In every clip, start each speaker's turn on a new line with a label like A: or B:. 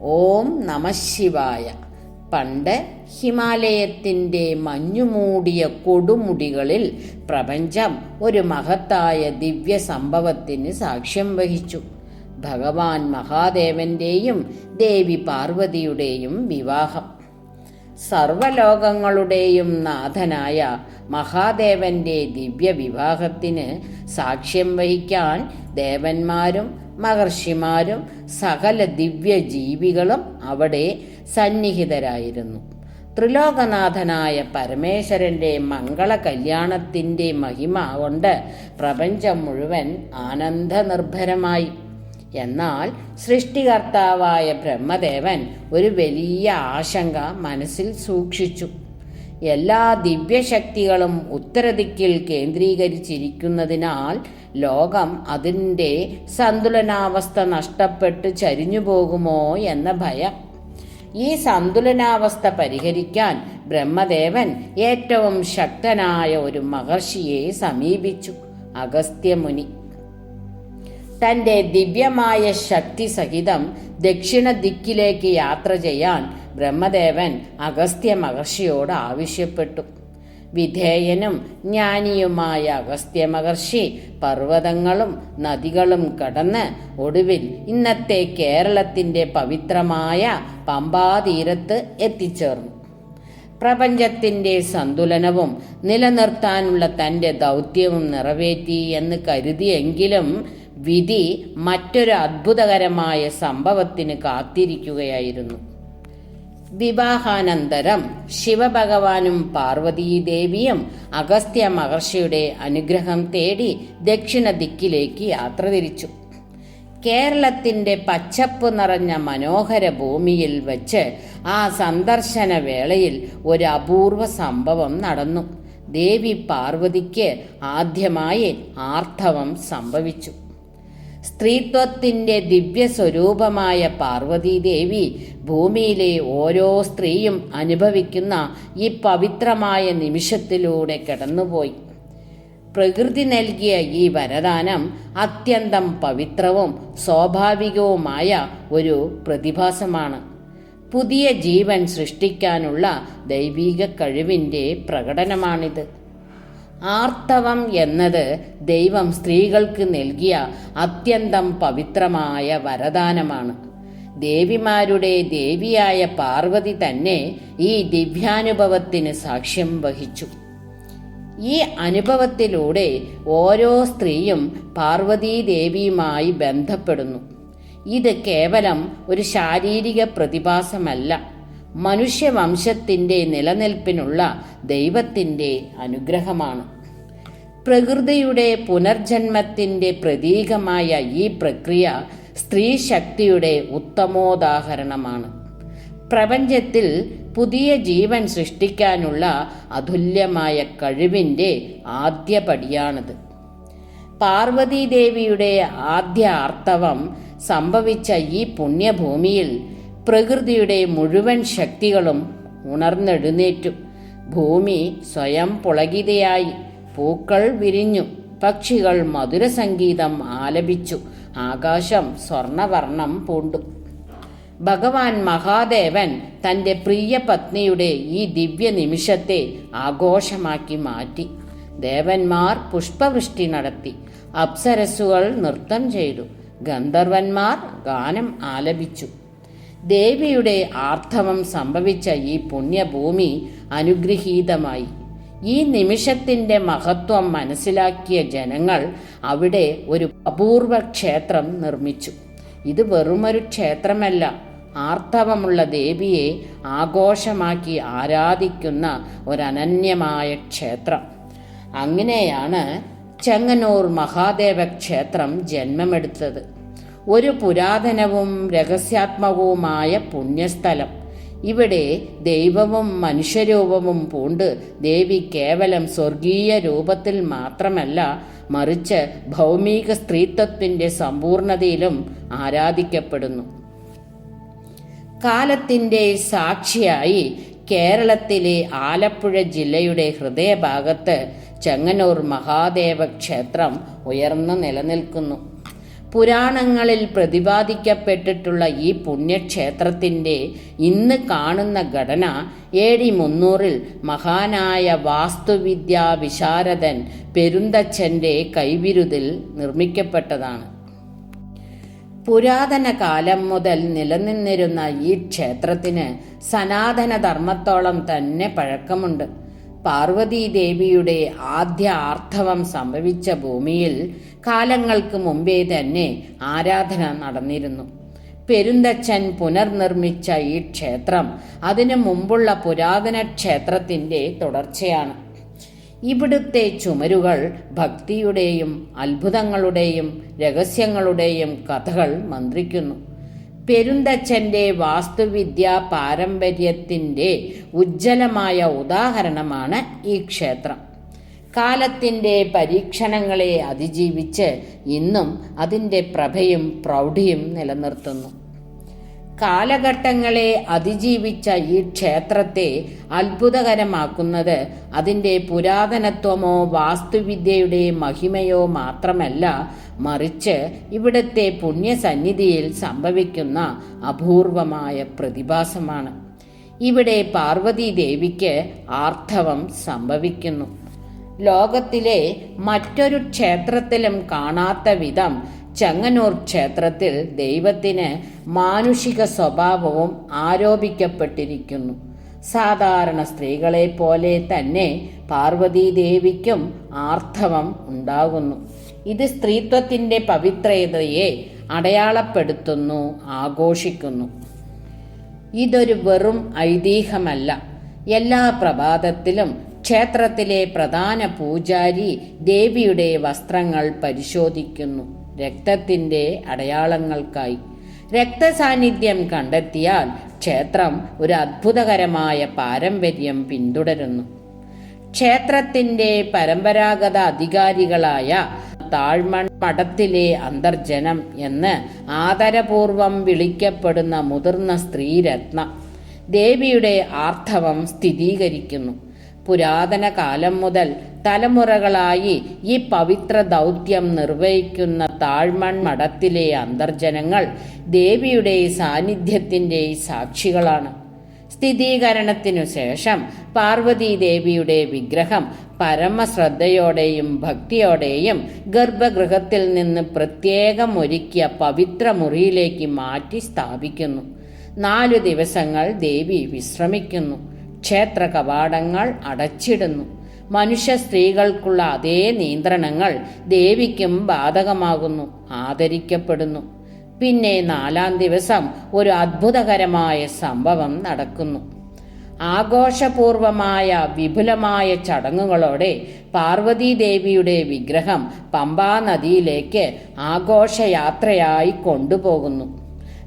A: ഓം നമശിവായ പണ്ട് ഹിമാലയത്തിന്റെ മഞ്ഞുമൂടിയ കൊടുമുടികളിൽ പ്രപഞ്ചം ഒരു മഹത്തായ ദിവ്യ സംഭവത്തിന് സാക്ഷ്യം വഹിച്ചു. ഭഗവാൻ മഹാദേവന്റെയും ദേവി പാർവതിയുടെയും വിവാഹം. സർവലോകങ്ങളുടെയും നാഥനായ മഹാദേവന്റെ ദിവ്യ വിവാഹത്തിന് സാക്ഷ്യം വഹിക്കാൻ ദേവന്മാരും മഹർഷിമാരും സകല ദിവ്യ ജീവികളും അവിടെ സന്നിഹിതരായിരുന്നു. ത്രിലോകനാഥനായ പരമേശ്വരന്റെ മംഗള കല്യാണത്തിന്റെ മഹിമ കൊണ്ട് പ്രപഞ്ചം മുഴുവൻ ആനന്ദനിർഭരമായി. എന്നാൽ സൃഷ്ടികർത്താവായ ബ്രഹ്മദേവൻ ഒരു വലിയ ആശങ്ക മനസ്സിൽ സൂക്ഷിച്ചു. എല്ലാ ദിവ്യശക്തികളും ഉത്തരദിക്കിൽ കേന്ദ്രീകരിച്ചിരിക്കുന്നതിനാൽ ലോകം അതിന്റെ സന്തുലനാവസ്ഥ നഷ്ടപ്പെട്ട് ചരിഞ്ഞു പോകുമോ എന്ന ഭയം. ഈ സന്തുലനാവസ്ഥ പരിഹരിക്കാൻ ബ്രഹ്മദേവൻ ഏറ്റവും ശക്തനായ ഒരു മഹർഷിയെ സമീപിച്ചു അഗസ്ത്യമുനി. തന്റെ ദിവ്യമായ ശക്തി സഹിതം ദക്ഷിണ ദിക്കിലേക്ക് യാത്ര ചെയ്യാൻ ബ്രഹ്മദേവൻ അഗസ്ത്യ മഹർഷിയോട് ആവശ്യപ്പെട്ടു. വിധേയനും ജ്ഞാനിയുമായ അഗസ്ത്യ മഹർഷി പർവതങ്ങളും നദികളും കടന്ന് ഒടുവിൽ ഇന്നത്തെ കേരളത്തിന്റെ പവിത്രമായ പമ്പാതീരത്ത് എത്തിച്ചേർന്നു. പ്രപഞ്ചത്തിന്റെ സന്തുലനവും നിലനിർത്താനുള്ള തന്റെ ദൗത്യവും നിറവേറ്റി എന്ന് കരുതിയെങ്കിലും വിധി മറ്റൊരു അത്ഭുതകരമായ സംഭവത്തിന് കാത്തിരിക്കുകയായിരുന്നു. വിവാഹാനന്തരം ശിവഭഗവാനും പാർവതീദേവിയും അഗസ്ത്യ മഹർഷിയുടെ അനുഗ്രഹം തേടി ദക്ഷിണ ദിക്കിലേക്ക് യാത്ര തിരിച്ചു. കേരളത്തിന്റെ പച്ചപ്പ് നിറഞ്ഞ മനോഹര ഭൂമിയിൽ വച്ച് ആ സന്ദർശന വേളയിൽ ഒരു അപൂർവ സംഭവം നടന്നു. ദേവി പാർവതിക്ക് ആദ്യമായി ആർത്തവം സംഭവിച്ചു. സ്ത്രീത്വത്തിന്റെ ദിവ്യ സ്വരൂപമായ പാർവതീദേവി ഭൂമിയിലെ ഓരോ സ്ത്രീയും അനുഭവിക്കുന്ന ഈ പവിത്രമായ നിമിഷത്തിലൂടെ കടന്നുപോയി. പ്രകൃതി നൽകിയ ഈ വരദാനം അത്യന്തം പവിത്രവും സ്വാഭാവികവുമായ ഒരു പ്രതിഭാസമാണ്. പുതിയ ജീവൻ സൃഷ്ടിക്കാനുള്ള ദൈവീക കഴിവിന്റെ പ്രകടനമാണിത്. ആർത്തവം എന്നത് ദൈവം സ്ത്രീകൾക്ക് നൽകിയ അത്യന്തം പവിത്രമായ വരദാനമാണ്. ദേവിമാരുടെ ദേവിയായ പാർവതി തന്നെ ഈ ദിവ്യാനുഭവത്തിന് സാക്ഷ്യം വഹിച്ചു. ഈ അനുഭവത്തിലൂടെ ഓരോ സ്ത്രീയും പാർവതീ ദേവിയുമായി ബന്ധപ്പെടുന്നു. ഇത് കേവലം ഒരു ശാരീരിക പ്രതിഭാസമല്ല. മനുഷ്യവംശത്തിന്റെ നിലനിൽപ്പിനുള്ള ദൈവത്തിന്റെ അനുഗ്രഹമാണ്. പ്രകൃതിയുടെ പുനർജന്മത്തിന്റെ പ്രതീകമായ ഈ പ്രക്രിയ സ്ത്രീ ശക്തിയുടെ ഉത്തമോദാഹരണമാണ്. പ്രപഞ്ചത്തിൽ പുതിയ ജീവൻ സൃഷ്ടിക്കാനുള്ള അതുല്യമായ കഴിവിന്റെ ആദ്യ പടിയാണിത് പാർവതീദേവിയുടെ ആദ്യ ആർത്തവം സംഭവിച്ച ഈ പുണ്യഭൂമിയിൽ പ്രകൃതിയുടെ മുഴുവൻ ശക്തികളും ഉണർന്നെഴുന്നേറ്റു. ഭൂമി സ്വയം പുളകിതയായി പൂക്കൾ വിരിഞ്ഞു. പക്ഷികൾ മധുര സംഗീതം ആലപിച്ചു. ആകാശം സ്വർണവർണം പൂണ്ടു. ഭഗവാൻ മഹാദേവൻ തന്റെ പ്രിയ പത്നിയുടെ ഈ ദിവ്യ നിമിഷത്തെ ആഘോഷമാക്കി മാറ്റി. ദേവന്മാർ പുഷ്പവൃഷ്ടി നടത്തി. അപ്സരസ്സുകൾ നൃത്തം ചെയ്തു. ഗന്ധർവന്മാർ ഗാനം ആലപിച്ചു. ദേവിയുടെ ആർത്തവം സംഭവിച്ച ഈ പുണ്യഭൂമി അനുഗ്രഹീതമായി. ഈ നിമിഷത്തിന്റെ മഹത്വം മനസ്സിലാക്കിയ ജനങ്ങൾ അവിടെ ഒരു അപൂർവ ക്ഷേത്രം നിർമ്മിച്ചു. ഇത് വെറുമൊരു ക്ഷേത്രമല്ല ആർത്തവമുള്ള ദേവിയെ ആഘോഷമാക്കി ആരാധിക്കുന്ന ഒരനന്യമായ ക്ഷേത്രം. അങ്ങനെയാണ് ചെങ്ങന്നൂർ മഹാദേവ ക്ഷേത്രം ജന്മമെടുത്തത്. ഒരു പുരാതനവും രഹസ്യാത്മകവുമായ പുണ്യസ്ഥലം. ഇവിടെ ദൈവവും മനുഷ്യരൂപവും പൂണ്ട് ദേവി കേവലം സ്വർഗീയ രൂപത്തിൽ മാത്രമല്ല മറിച്ച് ഭൗമിക സ്ത്രീത്വത്തിന്റെ സമ്പൂർണതയിലും ആരാധിക്കപ്പെടുന്നു. കാലത്തിന്റെ സാക്ഷിയായി കേരളത്തിലെ ആലപ്പുഴ ജില്ലയുടെ ഹൃദയഭാഗത്ത് ചെങ്ങന്നൂർ മഹാദേവ ക്ഷേത്രം ഉയർന്നു നിലനിൽക്കുന്നു. പുരാണങ്ങളിൽ പ്രതിപാദിക്കപ്പെട്ടിട്ടുള്ള ഈ പുണ്യക്ഷേത്രത്തിന്റെ ഇന്ന് കാണുന്ന ഘടന എ ഡി മുന്നൂറിൽ മഹാനായ വാസ്തുവിദ്യാ വിശാരദൻ പെരുന്തച്ഛന്റെ കൈവിരുതിൽ നിർമ്മിക്കപ്പെട്ടതാണ്. പുരാതന കാലം മുതൽ നിലനിന്നിരുന്ന ഈ ക്ഷേത്രത്തിന് സനാതന ധർമ്മത്തോളം തന്നെ പഴക്കമുണ്ട്. പാർവതീ ദേവിയുടെ ആദ്യ ആർത്തവം സംഭവിച്ച ഭൂമിയിൽ കാലങ്ങൾക്ക് മുമ്പേ തന്നെ ആരാധന നടന്നിരുന്നു. പെരുന്തച്ഛൻ പുനർനിർമ്മിച്ച ഈ ക്ഷേത്രം അതിനു മുമ്പുള്ള പുരാതന ക്ഷേത്രത്തിന്റെ തുടർച്ചയാണ്. ഇവിടുത്തെ ചുമരുകൾ ഭക്തിയുടെയും അത്ഭുതങ്ങളുടെയും രഹസ്യങ്ങളുടെയും കഥകൾ മന്ത്രിക്കുന്നു. പെരുന്തച്ഛന്റെ വാസ്തുവിദ്യാ പാരമ്പര്യത്തിന്റെ ഉജ്ജ്വലമായ ഉദാഹരണമാണ് ഈ ക്ഷേത്രം. കാലത്തിന്റെ പരീക്ഷണങ്ങളെ അതിജീവിച്ച് ഇന്നും അതിന്റെ പ്രഭയും പ്രൗഢിയും നിലനിർത്തുന്നു. കാലഘട്ടങ്ങളെ അതിജീവിച്ച ഈ ക്ഷേത്രത്തെ അത്ഭുതകരമാക്കുന്നത് അതിന്റെ പുരാതനത്വമോ വാസ്തുവിദ്യയുടെ മഹിമയോ മാത്രമല്ല മറിച്ച് ഇവിടുത്തെ പുണ്യസന്നിധിയിൽ സംഭവിക്കുന്ന അപൂർവമായ പ്രതിഭാസമാണ്. ഇവിടെ പാർവതി ദേവിക്ക് ആർത്തവം സംഭവിക്കുന്നു. ലോകത്തിലെ മറ്റൊരു ക്ഷേത്രത്തിലും കാണാത്ത വിധം ചെങ്ങന്നൂർ ക്ഷേത്രത്തിൽ ദൈവത്തിന് മാനുഷിക സ്വഭാവവും ആരോപിക്കപ്പെട്ടിരിക്കുന്നു. സാധാരണ സ്ത്രീകളെ പോലെ തന്നെ പാർവതീദേവിക്കും ആർത്തവം ഉണ്ടാകുന്നു. ഇത് സ്ത്രീത്വത്തിന്റെ പവിത്രതയെ അടയാളപ്പെടുത്തുന്നു ആഘോഷിക്കുന്നു. ഇതൊരു വെറും ഐതിഹ്യമല്ല. എല്ലാ പ്രഭാതത്തിലും ക്ഷേത്രത്തിലെ പ്രധാന പൂജാരി ദേവിയുടെ വസ്ത്രങ്ങൾ പരിശോധിക്കുന്നു. രക്തത്തിന്റെ അടയാളങ്ങൾക്കായി രക്തസാന്നിധ്യം കണ്ടെത്തിയാൽ ക്ഷേത്രം ഒരു അത്ഭുതകരമായ പാരമ്പര്യം പിന്തുടരുന്നു. ക്ഷേത്രത്തിന്റെ പരമ്പരാഗത അധികാരികളായ താഴ്മൺ മഠത്തിലെ അന്തർജനം എന്ന് ആദരപൂർവം വിളിക്കപ്പെടുന്ന മുതിർന്ന സ്ത്രീരത്ന ദേവിയുടെ ആർത്തവം സ്ഥിരീകരിക്കുന്നു. പുരാതന കാലം മുതൽ തലമുറകളായി ഈ പവിത്ര ദൗത്യം നിർവഹിക്കുന്ന താഴ്മൺ മഠത്തിലെ അന്തർജനങ്ങൾ ദേവിയുടെ സാന്നിധ്യത്തിന്റെ സാക്ഷികളാണ്. സ്ഥിരീകരണത്തിനു ശേഷം പാർവതി ദേവിയുടെ വിഗ്രഹം പരമശ്രദ്ധയോടെയും ഭക്തിയോടെയും ഗർഭഗൃഹത്തിൽ നിന്ന് പ്രത്യേകം ഒരുക്കിയ പവിത്ര മുറിയിലേക്ക് മാറ്റി സ്ഥാപിക്കുന്നു. നാലു ദിവസങ്ങൾ ദേവി വിശ്രമിക്കുന്നു. ക്ഷേത്ര കവാടങ്ങൾ അടച്ചിടുന്നു. മനുഷ്യ സ്ത്രീകൾക്കുള്ള അതേ നിയന്ത്രണങ്ങൾ ദേവിക്കും ബാധകമാകുന്നു ആദരിക്കപ്പെടുന്നു. പിന്നെ നാലാം ദിവസം ഒരു അത്ഭുതകരമായ സംഭവം നടക്കുന്നു. ആഘോഷപൂർവമായ വിപുലമായ ചടങ്ങുകളോടെ പാർവതീദേവിയുടെ വിഗ്രഹം പമ്പാ നദിയിലേക്ക് ആഘോഷയാത്രയായി കൊണ്ടുപോകുന്നു.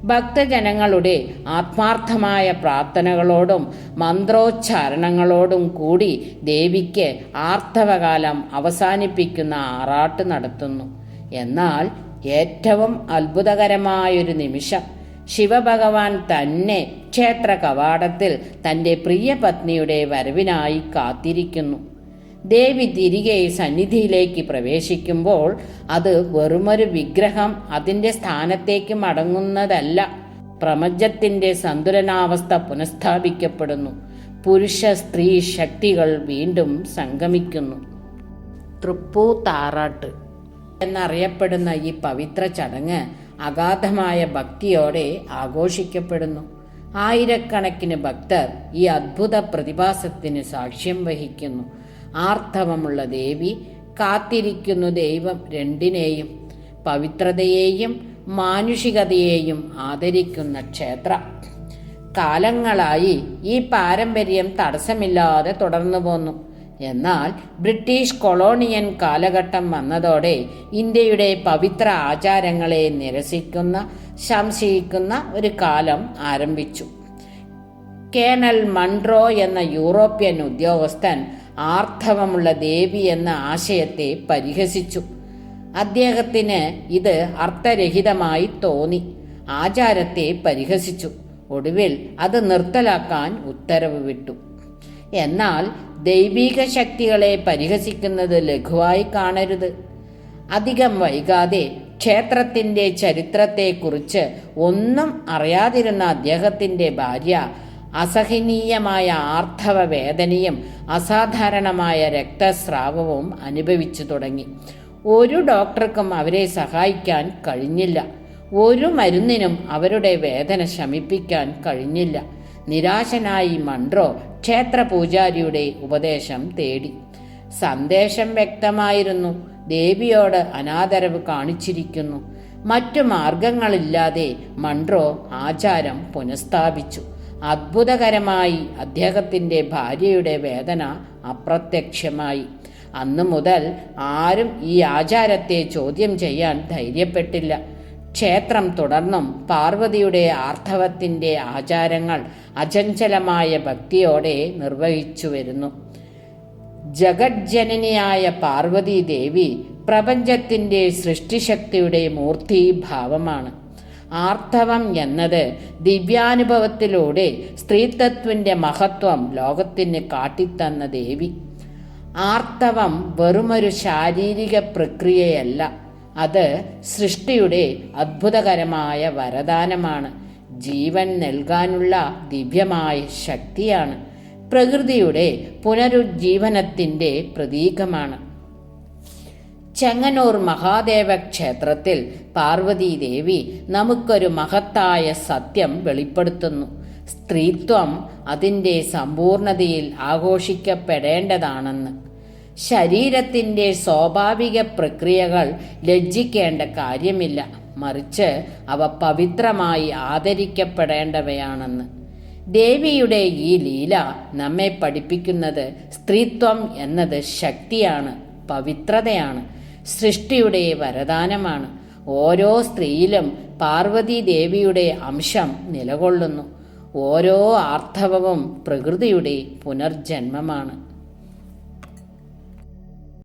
A: ഭക്തജനങ്ങളുടെ ആത്മാർത്ഥമായ പ്രാർത്ഥനകളോടും മന്ത്രോച്ചാരണങ്ങളോടും കൂടി ദേവിക്ക് ആർത്തവകാലം അവസാനിപ്പിക്കുന്ന ആറാട്ട് നടത്തുന്നു. എന്നാൽ ഏറ്റവും അത്ഭുതകരമായൊരു നിമിഷം ശിവഭഗവാൻ തന്നെ ക്ഷേത്ര കവാടത്തിൽ തന്റെ പ്രിയ പത്നിയുടെ വരവിനായി കാത്തിരിക്കുന്നു. ദേവി തിരികെ സന്നിധിയിലേക്ക് പ്രവേശിക്കുമ്പോൾ അത് വെറുമൊരു വിഗ്രഹം അതിന്റെ സ്ഥാനത്തേക്ക് മടങ്ങുന്നതല്ല. പ്രപഞ്ചത്തിന്റെ സന്തുലനാവസ്ഥ പുനഃസ്ഥാപിക്കപ്പെടുന്നു. പുരുഷ സ്ത്രീ ശക്തികൾ വീണ്ടും സംഗമിക്കുന്നു. തൃപ്പൂ താറാട്ട് എന്നറിയപ്പെടുന്ന ഈ പവിത്ര ചടങ്ങ് അഗാധമായ ഭക്തിയോടെ ആഘോഷിക്കപ്പെടുന്നു. ആയിരക്കണക്കിന് ഭക്തർ ഈ അദ്ഭുത പ്രതിഭാസത്തിന് സാക്ഷ്യം വഹിക്കുന്നു. ആർത്തവമുള്ള ദേവി കാത്തിരിക്കുന്നു ദൈവം രണ്ടിനെയും. പവിത്രതയെയും മാനുഷികതയെയും ആദരിക്കുന്ന ക്ഷേത്ര. കാലങ്ങളായി ഈ പാരമ്പര്യം തടസ്സമില്ലാതെ തുടർന്നു പോന്നു. എന്നാൽ ബ്രിട്ടീഷ് കൊളോണിയൻ കാലഘട്ടം വന്നതോടെ ഇന്ത്യയുടെ പവിത്ര ആചാരങ്ങളെ നിരസിക്കുന്ന സംശയിക്കുന്ന ഒരു കാലം ആരംഭിച്ചു. കേണൽ മൺട്രോ എന്ന യൂറോപ്യൻ ഉദ്യോഗസ്ഥൻ ആർത്തവമുള്ള ദേവി എന്ന ആശയത്തെ പരിഹസിച്ചു. അദ്ദേഹത്തിന് ഇത് അർത്ഥരഹിതമായി തോന്നി. ആചാരത്തെ പരിഹസിച്ചു. ഒടുവിൽ അത് നിർത്തലാക്കാൻ ഉത്തരവ് വിട്ടു. എന്നാൽ ദൈവിക ശക്തികളെ പരിഹസിക്കുന്നത് ലഘുവായി കാണരുത്. അധികം വൈകാതെ ക്ഷേത്രത്തിന്റെ ചരിത്രത്തെക്കുറിച്ച് ഒന്നും അറിയാതിരുന്ന അദ്ദേഹത്തിന്റെ ഭാര്യ അസഹനീയമായ ആർത്തവ വേദനയും അസാധാരണമായ രക്തസ്രാവവും അനുഭവിച്ചു തുടങ്ങി. ഒരു ഡോക്ടർക്കും അവരെ സഹായിക്കാൻ കഴിഞ്ഞില്ല. ഒരു മരുന്നിനും അവരുടെ വേദന ശമിപ്പിക്കാൻ കഴിഞ്ഞില്ല. നിരാശനായി മൺട്രോ ക്ഷേത്ര പൂജാരിയുടെ ഉപദേശം തേടി. സന്ദേശം വ്യക്തമായിരുന്നു. ദേവിയോട് അനാദരവ് കാണിച്ചിരിക്കുന്നു. മറ്റു മാർഗങ്ങളില്ലാതെ മൺട്രോ ആചാരം പുനഃസ്ഥാപിച്ചു. അത്ഭുതകരമായി അദ്ദേഹത്തിന്റെ ഭാര്യയുടെ വേദന അപ്രത്യക്ഷമായി. അന്നു മുതൽ ആരും ഈ ആചാരത്തെ ചോദ്യം ചെയ്യാൻ ധൈര്യപ്പെട്ടില്ല. ക്ഷേത്രം തുടർന്നും പാർവതിയുടെ ആർത്തവത്തിന്റെ ആചാരങ്ങൾ അചഞ്ചലമായ ഭക്തിയോടെ നിർവഹിച്ചു വരുന്നു ജഗജ്ജനനിയായ പാർവതി ദേവി പ്രപഞ്ചത്തിന്റെ സൃഷ്ടിശക്തിയുടെ മൂർത്തീഭാവമാണ്. ആർത്തവം എന്നത് ദിവ്യാനുഭവത്തിലൂടെ സ്ത്രീത്വത്തിന്റെ മഹത്വം ലോകത്തിന് കാട്ടിത്തന്ന ദേവി. ആർത്തവം വെറുമൊരു ശാരീരിക പ്രക്രിയയല്ല. അത് സൃഷ്ടിയുടെ അത്ഭുതകരമായ വരദാനമാണ്. ജീവൻ നൽകാനുള്ള ദിവ്യമായ ശക്തിയാണ്. പ്രകൃതിയുടെ പുനരുജ്ജീവനത്തിന്റെ പ്രതീകമാണ്. ചെങ്ങന്നൂർ മഹാദേവ ക്ഷേത്രത്തിൽ പാർവതീദേവി നമുക്കൊരു മഹത്തായ സത്യം വെളിപ്പെടുത്തുന്നു. സ്ത്രീത്വം അതിന്റെ സമ്പൂർണതയിൽ ആഘോഷിക്കപ്പെടേണ്ടതാണെന്ന്. ശരീരത്തിന്റെ സ്വാഭാവിക പ്രക്രിയകൾ ലജ്ജിക്കേണ്ട കാര്യമില്ല. മറിച്ച് അവ പവിത്രമായി ആദരിക്കപ്പെടേണ്ടവയാണെന്ന്. ദേവിയുടെ ഈ ലീല നമ്മെ പഠിപ്പിക്കുന്നത് സ്ത്രീത്വം എന്നത് ശക്തിയാണ് പവിത്രതയാണ്. സൃഷ്ടിയുടെ വരദാനമാണ്. ഓരോ സ്ത്രീയിലും പാർവതി ദേവിയുടെ അംശം നിലകൊള്ളുന്നു. ഓരോ ആർത്തവവും പ്രകൃതിയുടെ പുനർജന്മമാണ്.